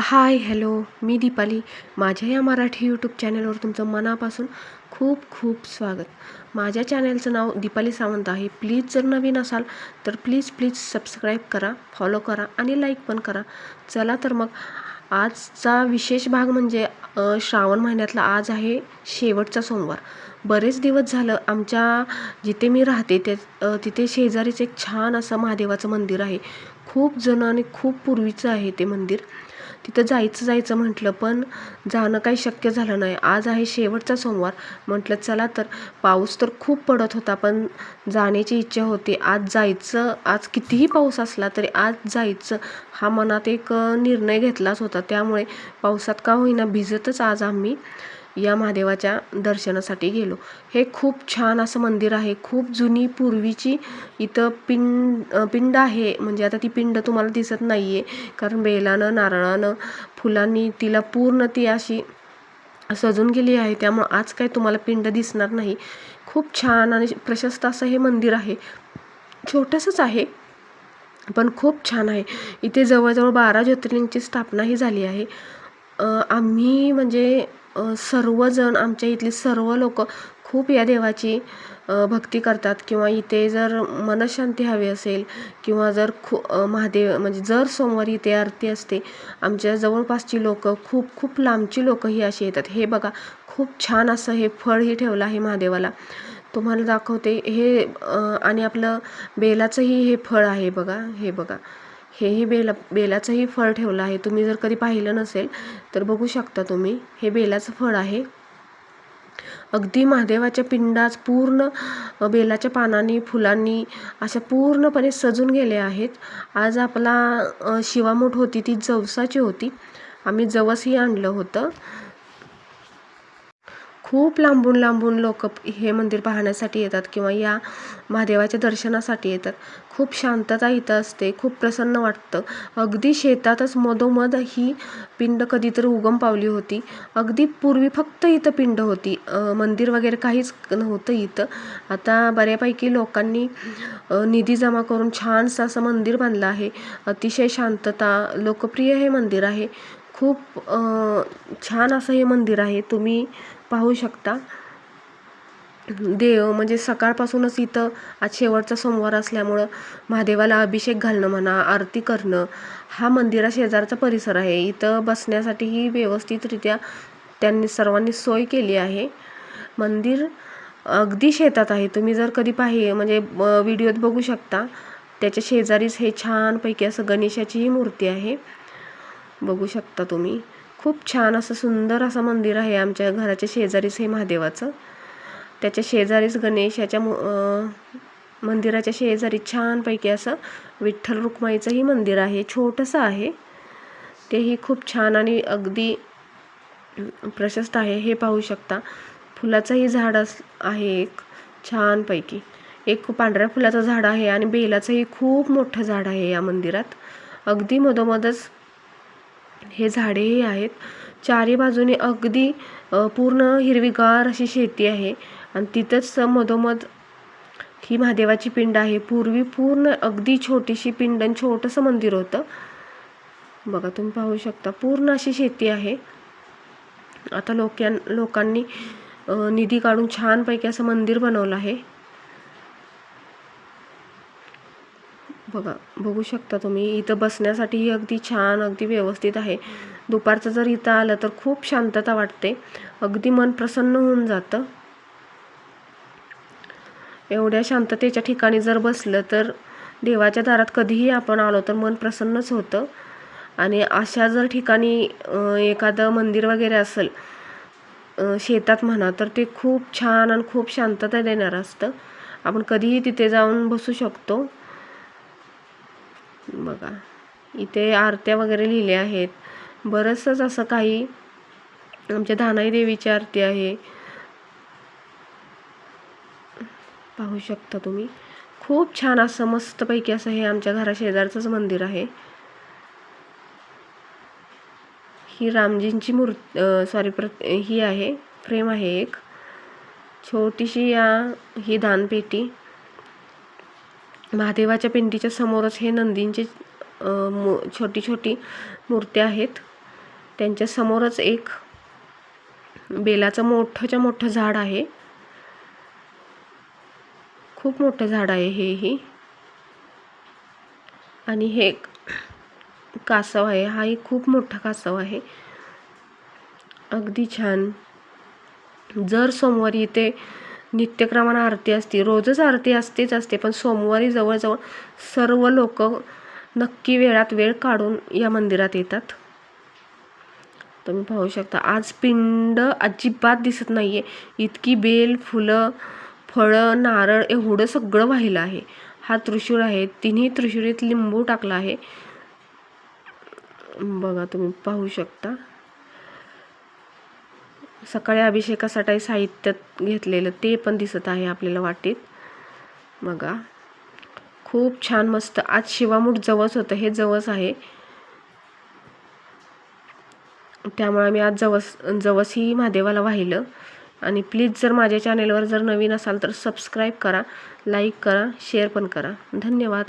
Hi hello मी दीपाली. माझ्या या Marathi YouTube चॅनलवर तुमचं मनापासून खूप खूप स्वागत. माझ्या चॅनलचं नाव दीपाली सावंत आहे. प्लीज जर नवीन असाल तर प्लीज प्लीज सबस्क्राईब करा फॉलो करा आणि लाईक पण करा. चला तर मग आजचा विशेष भाग म्हणजे श्रावण महिन्यातला आज आहे शेवटचा सोमवार. बरेच दिवस झालं आमच्या जिथे मी राहते ते तिथे शेजारीच एक छान असं महादेवाचं मंदिर आहे. खूप जण आणि खूप पूर्वीचं आहे ते मंदिर. तिथं जायचं जायचं म्हटलं पण जाणं काही शक्य झालं नाही. आज आहे शेवटचा सोमवार. म्हटलं चला तर. पाऊस तर खूप पडत होता पण जाण्याची इच्छा होती. आज जायचं आज कितीही पाऊस असला तरी आज जायचं. हा मनात एक निर्णय घेतलाच होता. त्यामुळे पावसात का होईना भिजतच आज आम्ही या महादेवाच्या दर्शनासाठी गेलो. हे खूप छान असं मंदिर आहे. खूप जुनी पूर्वीची इथं पिंड पिंड आहे. म्हणजे आता ती पिंड तुम्हाला दिसत नाही आहे कारण बेलानं नारळानं फुलांनी तिला पूर्ण ती अशी सजून गेली आहे. त्यामुळं आज काय तुम्हाला पिंड दिसणार नाही. खूप छान आणि प्रशस्त असं हे मंदिर आहे. छोटंसंच आहे पण खूप छान आहे. इथे जवळजवळ बारा ज्योतिर्लिंगची स्थापनाही झाली आहे. आम्ही म्हणजे सर्वजण आमच्या इथली सर्व लोक खूप या देवाची भक्ती करतात. किंवा इथे जर मनशांती हवी असेल किंवा जर खू महादेव म्हणजे जर सोमवारी इथे आरती असते आमच्या जवळपासची लोक खूप खूप लांबची लोक ही अशी येतात. हे बघा खूप छान असं हे फळही ठेवलं आहे महादेवाला. तुम्हाला दाखवते हे आणि आपलं बेलाचंही हे फळ आहे बघा हे बघा. हेही बेला बेलाचंही फळ ठेवलं आहे. तुम्ही जर कधी पाहिलं नसेल तर बघू शकता तुम्ही. हे बेलाचं फळ आहे. अगदी महादेवाच्या पिंडाच पूर्ण बेलाच्या पानांनी फुलांनी अशा पूर्णपणे सजून गेले आहेत. आज आपला शिवामूठ होती ती जवसाची होती. आम्ही जवसही आणलं होतं. खूप लांबून लांबून लोक हे मंदिर पाहण्यासाठी येतात किंवा या महादेवाच्या दर्शनासाठी येतात. खूप शांतता इथं असते खूप प्रसन्न वाटतं. अगदी शेतातच मधोमध ही पिंड कधीतरी उगम पावली होती. अगदी पूर्वी फक्त इथं पिंड होती. मंदिर वगैरे काहीच नव्हतं इथं. आता बऱ्यापैकी लोकांनी निधी जमा करून छानसं असं मंदिर बांधलं आहे. अतिशय शांतता लोकप्रिय हे मंदिर आहे. खूप छान असं हे मंदिर आहे. तुम्ही पाहू शकता. देव म्हणजे सकाळपासूनच इथं आज शेवटचा सोमवार असल्यामुळं महादेवाला अभिषेक घालणं म्हणा आरती करणं हा मंदिरा शेजारचा परिसर आहे. इथं बसण्यासाठीही व्यवस्थितरित्या त्यांनी सर्वांनी सोय केली आहे. मंदिर अगदी शेतात आहे. तुम्ही जर कधी पाहि म्हणजे व्हिडिओत बघू शकता. त्याच्या शेजारीच हे छानपैकी असं गणेशाचीही मूर्ती आहे. बघू शकता तुम्ही. खूप छान असं सुंदर असं मंदिर आहे आमच्या घराच्या शेजारीच हे महादेवाचं. त्याच्या शेजारीच गणेशाच्या मंदिराच्या शेजारी छानपैकी असं विठ्ठल रुक्माईचंही मंदिर आहे. छोटंसं आहे. तेही खूप छान आणि अगदी प्रशस्त आहे. हे पाहू शकता. फुलाचंही झाड अस आहे एक छानपैकी. एक पांढऱ्या फुलाचं झाड आहे आणि बेलाचंही खूप मोठं झाड आहे या मंदिरात. अगदी मधोमधच हे झाडेही आहेत. चारी बाजूने अगदी पूर्ण हिरवीगार अशी शेती आहे. आणि तिथंच मधोमध ही महादेवाची पिंड आहे. पूर्वी पूर्ण अगदी छोटीशी पिंड आणि छोटंसं मंदिर होतं. बघा तुम्ही पाहू शकता. पूर्ण अशी शेती आहे. आता लोक्यां लोकांनी निधी काढून छानपैकी असं मंदिर बनवलं आहे. बघा बघू शकता तुम्ही इथं बसण्यासाठीही अगदी छान अगदी व्यवस्थित आहे. दुपारचं जर इथं आलं तर खूप शांतता वाटते. अगदी मन प्रसन्न होऊन जातं. एवढ्या शांततेच्या ठिकाणी जर बसलं तर देवाच्या दारात कधीही आपण आलो तर मन प्रसन्नच होतं. आणि अशा जर ठिकाणी एखादं मंदिर वगैरे असेल शेतात म्हणा तर ते खूप छान आणि खूप शांतता देणारं असतं. आपण कधीही तिथे जाऊन बसू शकतो. बघा. इथे आरत्या वगैरे लिहिल्या आहेत. बरंचसंच असं काही आमच्या धानाई देवीची आरती आहे. पाहू शकता तुम्ही. खूप छान असं मस्तपैकी असं हे आमच्या घराशेजारचंच मंदिर आहे. ही रामजींची मूर् सॉरी प्र ही आहे. फ्रेम आहे एक. छोटीशी या ही दानपेटी. महादेवाच्या पिंडीच्या समोरच हे नंदींचे छोटी छोटी मूर्त्या आहेत. त्यांच्या समोरच एक बेलाचं मोठंच्या मोठं झाड आहे. खूप मोठं झाड आहे हेही आणि हे एक कासव आहे. हाही खूप मोठा कासव आहे. अगदी छान. जर सोमवारी इथे नित्यक्रमानं आरती असते. रोजच आरती असतेच असते पण सोमवारी जवळजवळ सर्व लोक नक्की वेळात वेळ काढून या मंदिरात येतात. तुम्ही पाहू शकता आज पिंड अजिबात दिसत नाही आहे इतकी बेल फुलं फळं नारळ एवढं सगळं वाहिलं आहे. हा त्रिशूळ आहे. तिन्ही त्रिशूळीत लिंबू टाकला आहे. बघा तुम्ही पाहू शकता. सकाळी अभिषेकासाठी साहित्य घेतलेलं ते पण दिसत आहे आपल्याला वाटेत. बघा. खूप छान मस्त. आज शिवामूठ जवस होतं. हे जवस आहे. त्यामुळे मी आज जवस जवसही महादेवाला वाहिलं. आणि प्लीज जर माझ्या चॅनेलवर जर नवीन असाल तर सबस्क्राईब करा लाईक करा शेअर पण करा. धन्यवाद.